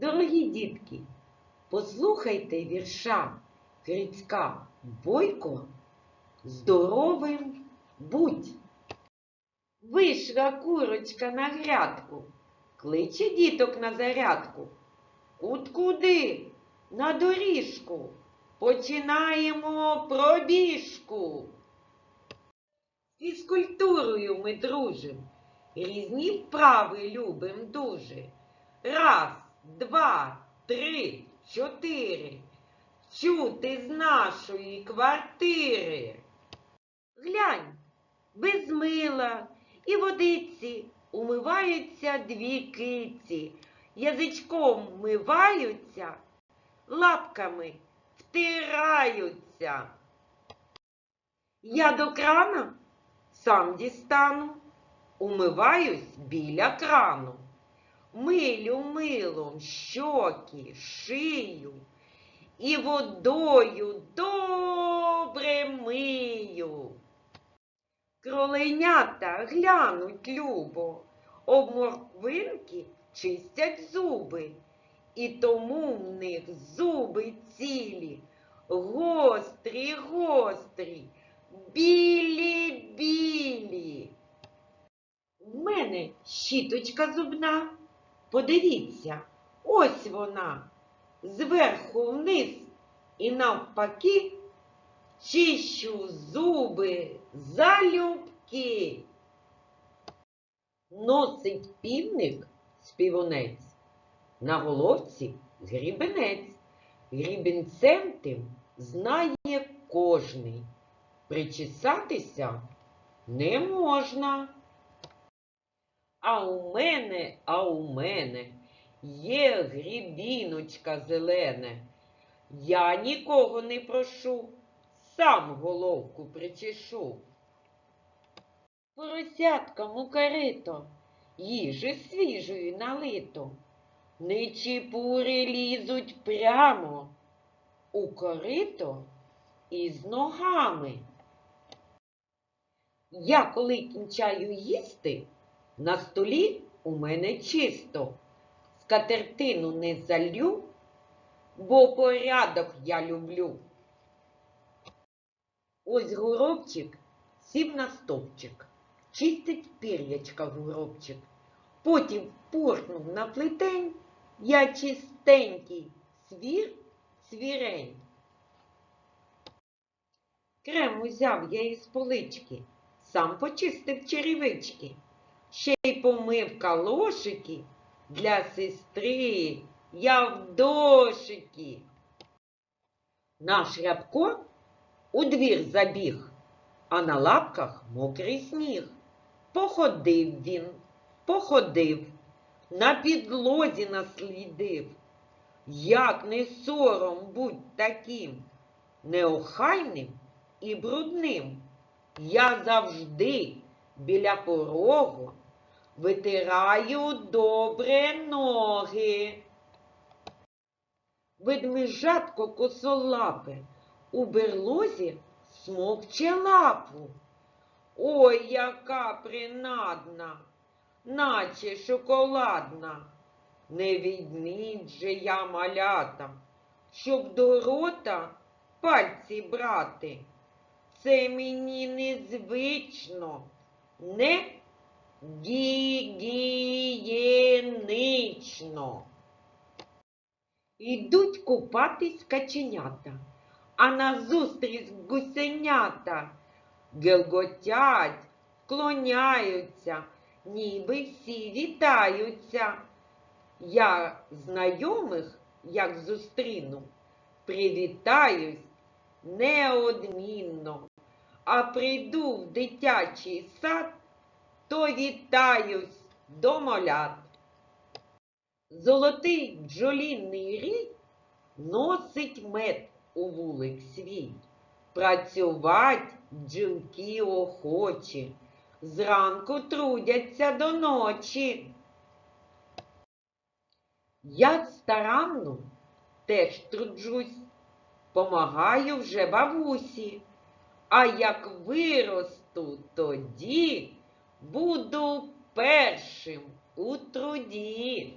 Дорогі дітки, послухайте вірша Грицька Бойко Здоровим будь. Вийшла курочка на грядку, кличе діток на зарядку. Кут куди? На доріжку. Починаємо пробіжку. Фізкультурою ми дружим, різні вправи любим дуже. Раз, два, три, чотири. Чути з нашої квартири. Глянь, без мила і водиці умиваються дві киці, язичком миваються, лапками втираються. Я до крана сам дістану, умиваюсь біля крану. Милю милом щоки, шию і водою добре мию. Кроленята глянуть любо, об морквинки чистять зуби, і тому в них зуби цілі, гострі, гострі, білі, білі. В мене щіточка зубна. Подивіться, ось вона, зверху вниз і навпаки чищу зуби залюбки. Носить півник співунець, на головці грібенець. Грібенцем тим знає кожний. Причесатися не можна. А у мене, а у мене є грібіночка зелене. Я нікого не прошу, сам головку причешу. Поросяткам у корито їжі свіжої налито. Не чіпури лізуть прямо у корито із ногами. Я коли кінчаю їсти, на столі у мене чисто, скатертину не залю, бо порядок я люблю. Ось горобчик сів на стовпчик, чистить пір'ячка горобчик. Потім порнув на плетень, я чистенький свір свірень. Крем узяв я із полички, сам почистив черевички, ще й помив калошики для сестри я в дошики. Наш рябко у двір забіг, а на лапках мокрий сніг. Походив він, походив, на підлозі наслідив. Як не сором будь таким, неохайним і брудним. Я завжди біля порогу витираю добре ноги. Ведмежатко косолапе у берлозі смокче лапу. Ой, яка принадна, наче шоколадна. Не відміть же я малята, щоб до рота пальці брати. Це мені незвично, не гігієнично. Ідуть купатись каченята, а назустріч гусенята гелготять, вклоняються, ніби всі вітаються. Я знайомих, як зустріну, привітаюсь неодмінно, а прийду в дитячий сад, то вітаюсь до молят. Золотий бджолінний рій носить мед у вулик свій. Працювать бджілки охочі, зранку трудяться до ночі. Я старанно теж труджусь, помагаю вже бабусі, а як виросту, тоді буду першим у труді.